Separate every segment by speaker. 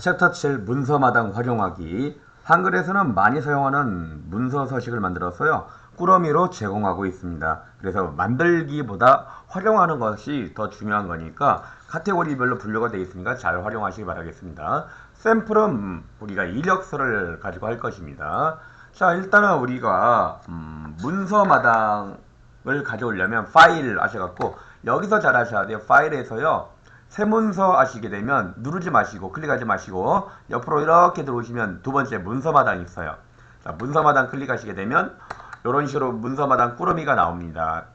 Speaker 1: 챕터 7 문서 마당 활용하기 한글에서는 많이 사용하는 문서 서식을 만들어서요 꾸러미로 제공하고 있습니다. 그래서 만들기보다 활용하는 것이 더 중요한 거니까 카테고리별로 분류가 되어 있으니까 잘 활용하시기 바라겠습니다. 샘플은 우리가 이력서를 가지고 할 것입니다. 자 일단은 우리가 음, 문서 마당을 가져오려면 파일 하셔갖고 여기서 잘 하셔야 돼요. 파일에서요 세문서 하시게 되면 누르지 마시고 클릭하지 마시고 옆으로 이렇게 들어오시면 두 번째 문서 마당이 있어요. 자, 문서 마당 클릭하시게 되면 이런 식으로 문서 마당 꾸러미가 나옵니다.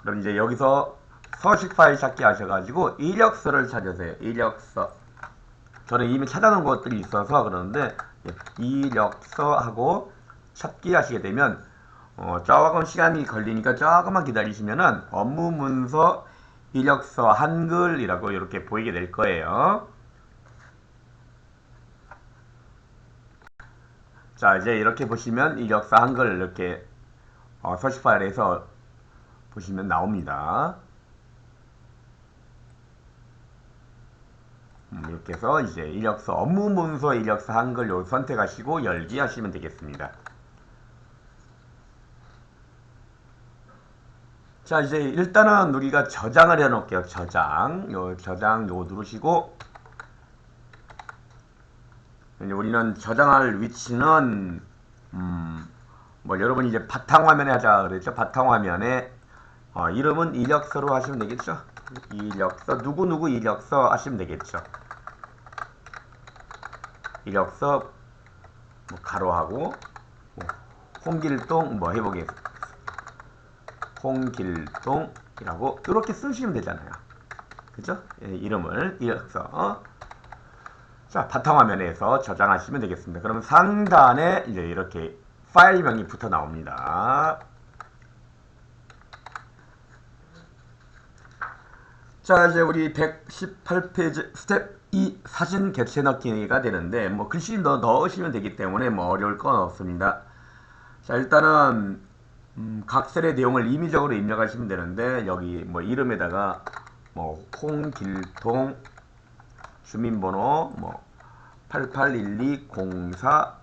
Speaker 1: 그럼 이제 여기서 서식 파일 찾기 하셔가지고 이력서를 찾으세요. 이력서. 저는 이미 찾아놓은 것들이 있어서 그러는데 예, 이력서 하고 찾기 하시게 되면 어, 조금 시간이 걸리니까 조금만 기다리시면은 업무 문서 이력서 한글이라고 이렇게 보이게 될 거예요. 자 이제 이렇게 보시면 이력서 한글 이렇게 어, 서식 파일에서 보시면 나옵니다. 음, 이렇게 해서 이제 이력서 업무 문서 이력서 한글 요 선택하시고 열기 하시면 되겠습니다. 자 이제 일단은 우리가 저장을 해 놓을게요. 저장. 요 저장 요거 누르시고. 이제 우리는 저장할 위치는 음뭐 여러분이 이제 바탕화면에 하자 그랬죠? 바탕화면에. 어, 이름은 이력서로 하시면 되겠죠? 이력서. 누구누구 이력서 하시면 되겠죠? 이력서 뭐 가로하고 뭐 홍길동 뭐 해보겠습니다 홍길동이라고 이렇게 쓰시면 되잖아요. 그죠? 예, 이름을 이력서 자 바탕화면에서 저장하시면 되겠습니다. 그러면 상단에 이제 이렇게 파일명이 붙어 나옵니다. 자 이제 우리 118페이지 스텝 2 사진 객체 넣기가 되는데 뭐 글씨 더 넣으시면 되기 때문에 뭐 어려울 건 없습니다. 자 일단은 음, 각 셀의 내용을 임의적으로 입력하시면 되는데 여기 뭐 이름에다가 뭐 홍길동 주민번호 뭐 881204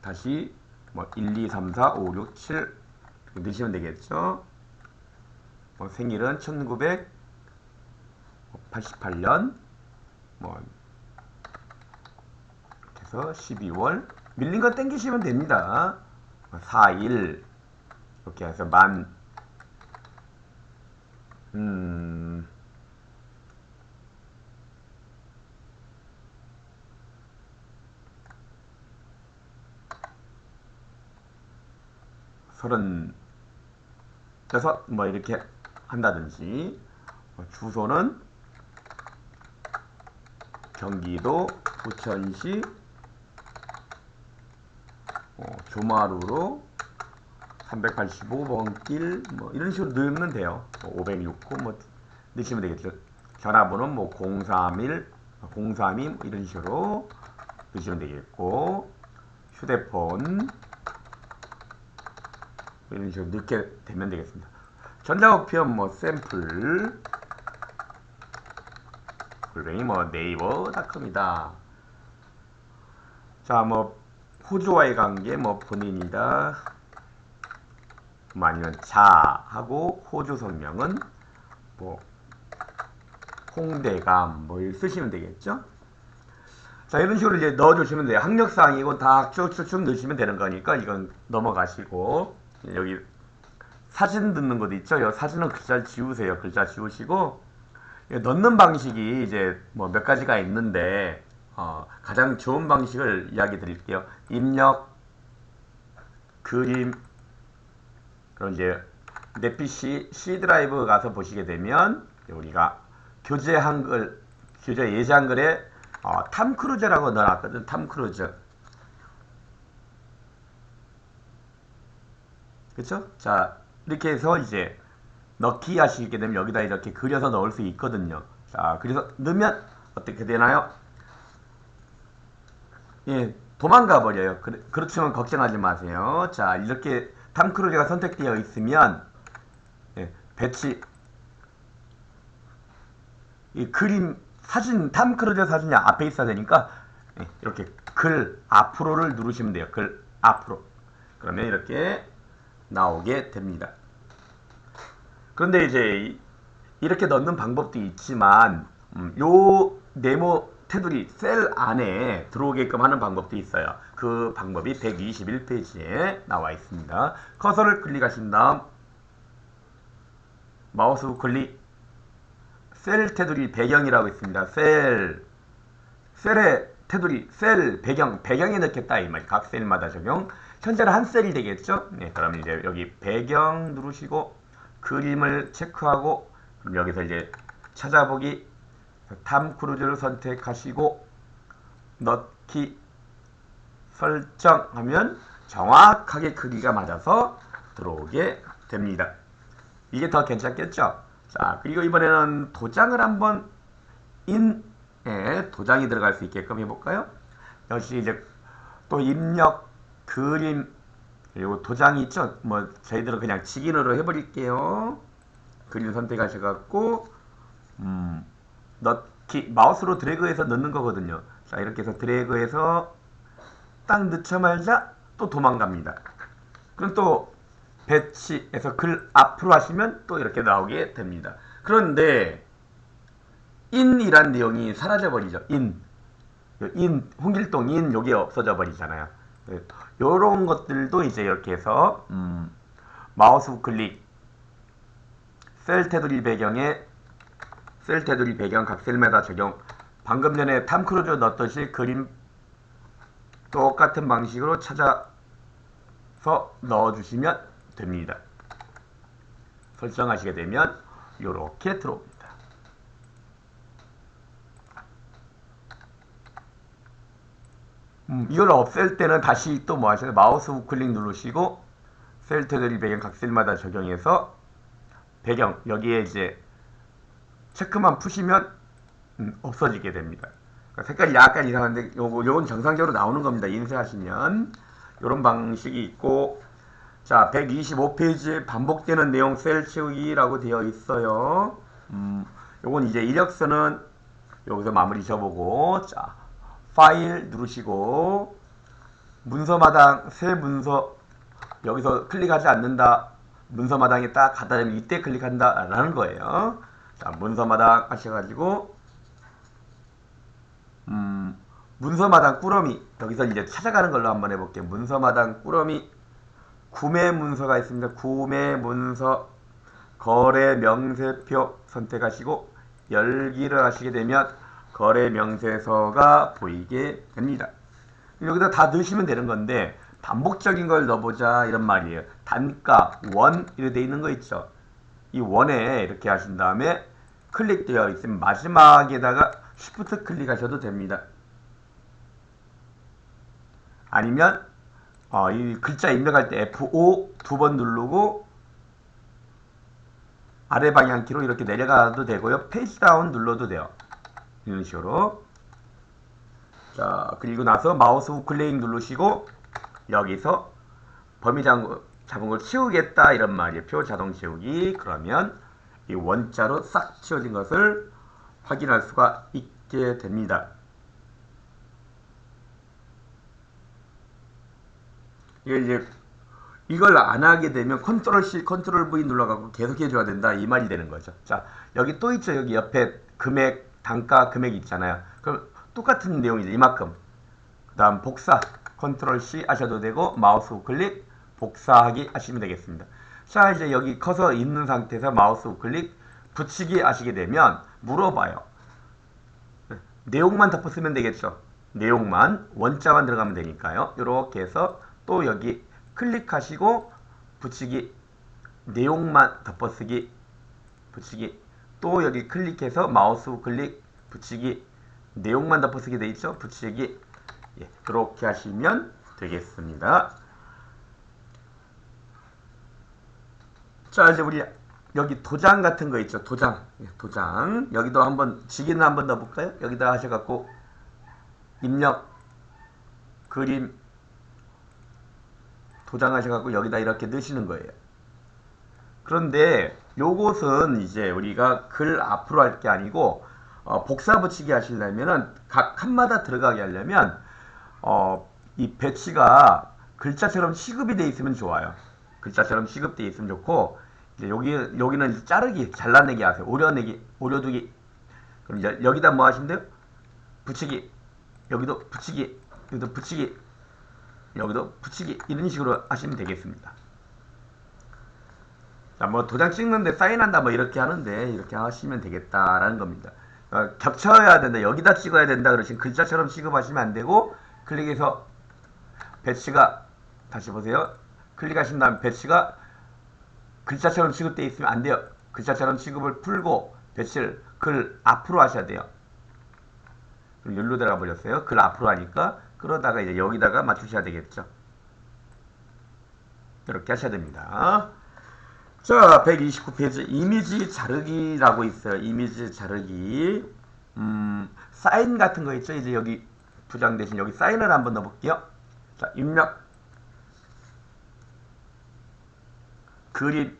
Speaker 1: 다시 뭐 1234567 넣으시면 되겠죠. 뭐 생일은 1988년 뭐 해서 12월 밀린 거 땡기시면 됩니다. 4일 이렇게 해서 만. 음, 서른 여섯 뭐 이렇게 한다든지. 뭐 주소는 경기도 부천시 어, 조마루로 385번 길 뭐 이런 식으로 넣으면 돼요. 뭐 569, 뭐 넣으시면 되겠죠. 전화번호는 뭐 031, 032 뭐 이런 식으로 넣으시면 되겠고 휴대폰 이런 식으로 넣게 되면 되겠습니다. 전자우편 뭐 샘플 골뱅이 뭐 네이버닷컴이다. 자, 뭐 호주와의 관계 뭐 본인이다. 뭐 아니면 자 하고 호주 성명은 뭐 홍대감 뭐 쓰시면 되겠죠. 자 이런 식으로 이제 넣어주시면 돼요. 학력사항이고 다 쭉쭉쭉 넣으시면 되는 거니까 이건 넘어가시고 여기 사진 듣는 것도 있죠. 이 사진은 글자 지우세요. 글자 지우시고 넣는 방식이 이제 뭐 몇 가지가 있는데 어, 가장 좋은 방식을 이야기 드릴게요. 입력, 그림, 그럼 이제 내 PC C 드라이브 가서 보시게 되면 우리가 교재 한글, 교재 예제 한글에 어, 탐 크루즈라고 넣어놨거든. 탐 크루즈. 그쵸? 자, 이렇게 해서 이제 넣기 하시게 되면 여기다 이렇게 그려서 넣을 수 있거든요. 자, 그래서 넣으면 어떻게 되나요? 예, 도망가 버려요. 그, 그렇지만 걱정하지 마세요. 자, 이렇게 탐크루즈가 선택되어 있으면 예, 배치 이 그림 사진 탐 크루즈 사진이 앞에 있어야 되니까 예, 이렇게 글 앞으로를 누르시면 돼요. 글 앞으로. 그러면 이렇게 나오게 됩니다. 그런데 이제 이렇게 넣는 방법도 있지만 음, 요 네모 테두리 셀 안에 들어오게끔 하는 방법도 있어요. 그 방법이 121페이지에 나와 있습니다. 커서를 클릭하신 다음 마우스 우클릭 셀 테두리 배경이라고 있습니다. 셀 셀의 테두리 셀 배경 배경에 넣겠다 이 말. 각 셀마다 적용. 현재는 한 셀이 되겠죠? 네, 그러면 이제 여기 배경 누르시고 그림을 체크하고 그럼 여기서 이제 찾아보기 탐 크루즈를 선택하시고 넣기 설정하면 정확하게 크기가 맞아서 들어오게 됩니다. 이게 더 괜찮겠죠? 자, 그리고 이번에는 도장을 한번 인에 도장이 들어갈 수 있게끔 해볼까요? 역시 이제 또 입력, 그림, 그리고 도장이 있죠? 뭐, 저희들은 그냥 직인으로 해버릴게요. 그림 선택하셔갖고, 음, 넣기, 마우스로 드래그해서 넣는 거거든요. 자, 이렇게 해서 드래그해서 딱 넣자마자 또 도망갑니다. 그럼 또 배치해서 글 앞으로 하시면 또 이렇게 나오게 됩니다. 그런데 인이란 내용이 사라져 버리죠. 인. 인, 홍길동 인 요게 없어져 버리잖아요. 요런 것들도 이제 이렇게 해서 음, 마우스 우클릭 셀 테두리 배경에 셀 테두리 배경 각 셀마다 적용 방금 전에 탐 크루즈 넣었듯이 그림 똑같은 방식으로 찾아서 넣어주시면 됩니다. 설정하시게 되면 이렇게 들어옵니다. 음, 이걸 없앨 때는 다시 또 뭐 하셔요? 마우스 우클릭 누르시고 셀 테두리 배경 각 셀마다 적용해서 배경 여기에 이제 체크만 푸시면 음, 없어지게 됩니다. 그러니까 색깔이 약간 이상한데 요거 요건 정상적으로 나오는 겁니다. 인쇄하시면. 이런 방식이 있고. 자 125페이지에 반복되는 내용 셀 채우기라고 되어 있어요. 음, 요건 이제 이력서는 여기서 마무리 접보고. 자 파일 누르시고. 문서마당 새 문서 여기서 클릭하지 않는다. 문서마당에 딱 갖다 대면 이때 클릭한다 라는 거예요. 자 문서마당 하셔가지고 음, 문서마당 꾸러미 여기서 이제 찾아가는 걸로 한번 해볼게요 문서마당 꾸러미 구매 문서가 있습니다 구매 문서 거래 명세표 선택하시고 열기를 하시게 되면 거래 명세서가 보이게 됩니다. 여기다 다 넣으시면 되는 건데 반복적인 걸 넣어보자 이런 말이에요. 단가, 원 이렇게 돼 있는 거 있죠. 이 원에 이렇게 하신 다음에 클릭되어 있으면 마지막에다가 쉬프트 클릭하셔도 됩니다. 아니면 어, 이 글자 입력할 때 F5 두 번 누르고 아래 방향키로 이렇게 내려가도 되고요. 페이지 다운 눌러도 돼요. 이런 식으로 자 그리고 나서 마우스 우클릭 누르시고 여기서 범위 잡은 걸 치우겠다 이런 말이에요. 표 자동 치우기 그러면 이 원자로 싹 치워진 것을 확인할 수가 있게 됩니다. 이제 이걸 안 하게 되면 컨트롤 C, 컨트롤 V 눌러갖고 계속 해줘야 된다 이 말이 되는 거죠. 자 여기 또 있죠. 여기 옆에 금액 단가 금액이 있잖아요. 그럼 똑같은 내용이죠. 이만큼. 그 다음 복사 컨트롤 C 하셔도 되고 마우스 우클릭 복사하기 하시면 되겠습니다. 자 이제 여기 커서 있는 상태에서 마우스 우클릭 붙이기 하시게 되면 물어봐요. 내용만 덮어 쓰면 되겠죠. 내용만 원자만 들어가면 되니까요. 이렇게 해서 또 여기 클릭하시고 붙이기 내용만 덮어쓰기 붙이기 또 여기 클릭해서 마우스 클릭 붙이기 내용만 덮어쓰게 돼 있죠? 붙이기. 예, 그렇게 하시면 되겠습니다. 자 이제 우리 여기 도장 같은 거 있죠? 도장. 예, 도장. 여기도 한번 지기는 한번 넣어볼까요? 여기다 하셔갖고 입력 그림 도장 하셔갖고 여기다 이렇게 넣으시는 거예요 그런데 요것은 이제 우리가 글 앞으로 할 게 아니고 어, 복사 붙이기 하시려면은 각 칸마다 들어가게 하려면 어, 이 배치가 글자처럼 시급이 돼 있으면 좋아요. 글자처럼 시급돼 있으면 좋고 이제 여기 여기는 자르기 잘라내기 하세요. 오려내기 오려두기 그럼 이제 여기다 뭐 돼요? 붙이기 여기도 붙이기 여기도 붙이기 여기도 붙이기 이런 식으로 하시면 되겠습니다. 자, 뭐 도장 찍는데 사인한다 뭐 이렇게 하는데 이렇게 하시면 되겠다라는 겁니다. 어, 겹쳐야 된다. 여기다 찍어야 된다 그러시면 글자처럼 취급하시면 안 되고 클릭해서 배치가 다시 보세요. 클릭하신 다음 배치가 글자처럼 취급되어 있으면 안 돼요. 글자처럼 취급을 풀고 배치를 글 앞으로 하셔야 돼요. 그럼 여기로 들어가 버렸어요. 글 앞으로 하니까 그러다가 이제 여기다가 맞추셔야 되겠죠. 이렇게 하셔야 됩니다. 자, 129페이지 이미지 자르기라고 있어요. 이미지 자르기. 음, 사인 같은 거 있죠? 이제 여기 부장 대신 여기 사인을 한번 넣어볼게요. 자, 입력. 그림.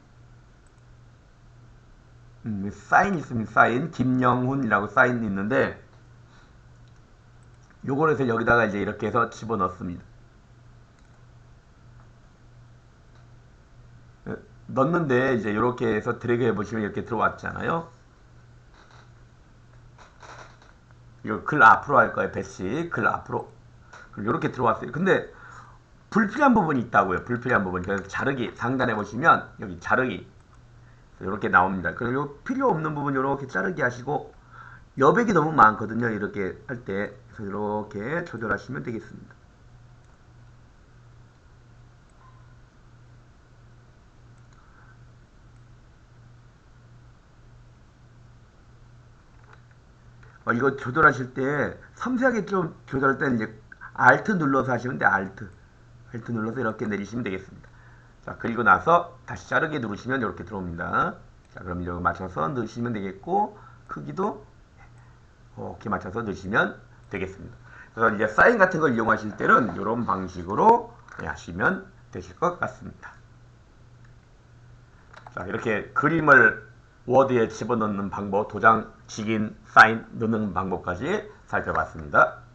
Speaker 1: 음, 사인 있으면 사인. 김영훈이라고 사인 있는데, 요걸 해서 여기다가 이제 이렇게 해서 집어넣습니다. 넣는데 이제 이렇게 해서 드래그 해보시면 이렇게 들어왔잖아요. 이거 글 앞으로 할 거예요. 배치 글 앞으로 이렇게 들어왔어요. 근데 불필요한 부분이 있다고요. 불필요한 부분. 그래서 자르기 상단에 보시면 여기 자르기 이렇게 나옵니다. 그리고 필요 없는 부분 이렇게 자르기 하시고 여백이 너무 많거든요. 이렇게 할 때. 그래서 이렇게 조절하시면 되겠습니다. 어, 이거 조절하실 때 섬세하게 좀 조절할 때는 이제 Alt 눌러서 하시면 돼. Alt. Alt 눌러서 이렇게 내리시면 되겠습니다. 자, 그리고 나서 다시 자르게 누르시면 이렇게 들어옵니다. 자, 그럼 이거 맞춰서 넣으시면 되겠고 크기도 이렇게 맞춰서 넣으시면 되겠습니다. 그래서 이제 사인 같은 걸 이용하실 때는 이런 방식으로 하시면 되실 것 같습니다. 자, 이렇게 그림을 워드에 집어넣는 방법, 도장, 직인, 사인 넣는 방법까지 살펴봤습니다.